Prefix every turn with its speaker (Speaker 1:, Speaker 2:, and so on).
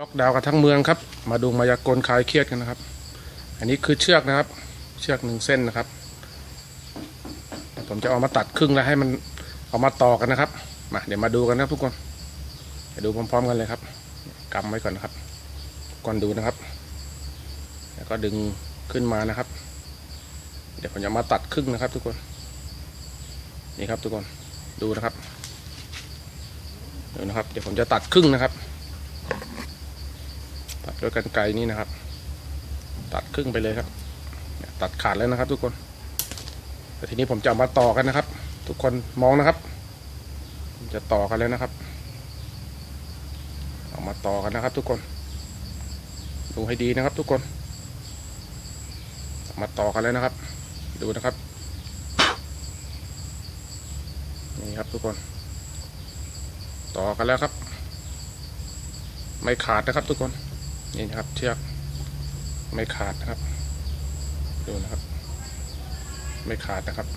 Speaker 1: ล็อกดาวกันทั้งเมืองครับ มาดูมายากลคลายเครียดกันนะครับ อันนี้คือเชือกนะครับ เชือกหนึ่งเส้นนะครับ ผมจะเอามาตัดครึ่งแล้วให้มันเอามาต่อกันนะครับ มาเดี๋ยวมาดูกันนะทุกคนเดี๋ยวดูพร้อมๆกันเลยครับกำไว้ก่อนนะครับ ก่อนดูนะครับ แล้วก็ดึงขึ้นมานะครับ เดี๋ยวผมจะมาตัดครึ่งนะครับ ทุกคน นี่ครับทุกคน ดูนะครับ ดูนะครับ เดี๋ยวผมจะตัดครึ่งนะครับ ตัดด้วยกันไกรนี่นะครับ ตัดครึ่งไปเลยครับ ตัดขาดแล้วนะครับ ทุกคนแต่ทีนี้ผมจะเอามาต่อกันนะครับ ทุกคนมองนะครับผมจะต่อกันแล้วนะครับเอามาต่อกันนะครับ ทุกคน ดูให้ดีนะครับ ทุกคน มาต่อกันแล้วนะครับ ดูนะครับนี่ครับทุกคน ต่อกันแล้วครับ ไม่ขาดนะครับทุกคน นี่นะครับ เชือกไม่ขาดนะครับ ดูนะครับ ไม่ขาดนะครับ